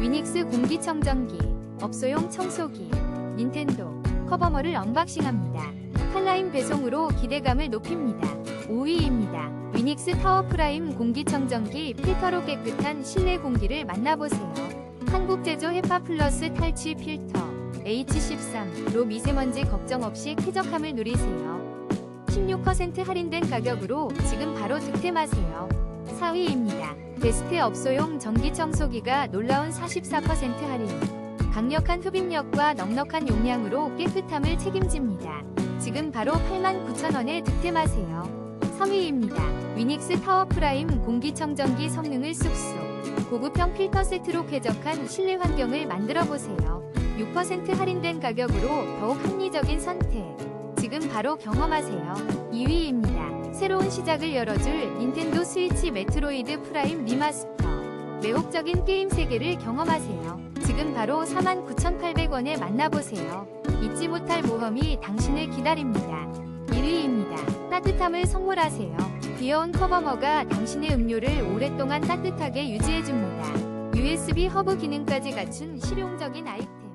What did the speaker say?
위닉스 공기청정기, 업소용 청소기, 닌텐도 커버머를 언박싱합니다. 칼라임 배송으로 기대감을 높입니다. 5위입니다. 위닉스 타워 프라임 공기청정기 필터로 깨끗한 실내 공기를 만나보세요. 한국 제조 헤파 플러스 탈취 필터 H13로 미세먼지 걱정 없이 쾌적함을 누리세요. 16% 할인된 가격으로 지금 바로 득템하세요. 4위입니다. 베스트 업소용 전기청소기가 놀라운 44% 할인. 강력한 흡입력과 넉넉한 용량으로 깨끗함을 책임집니다. 지금 바로 89,000원에 득템하세요. 3위입니다. 위닉스 타워 프라임 공기청정기 성능을 쑥쑥 고급형 필터 세트로 쾌적한 실내 환경을 만들어 보세요. 6% 할인된 가격으로 더욱 합리적인 선택. 지금 바로 경험하세요. 2위입니다. 새로운 시작을 열어줄 닌텐도 메트로이드 프라임 리마스터. 매혹적인 게임 세계를 경험하세요. 지금 바로 49,800원에 만나보세요. 잊지 못할 모험이 당신을 기다립니다. 1위입니다. 따뜻함을 선물하세요. 귀여운 커버머가 당신의 음료를 오랫동안 따뜻하게 유지해줍니다. USB 허브 기능까지 갖춘 실용적인 아이템.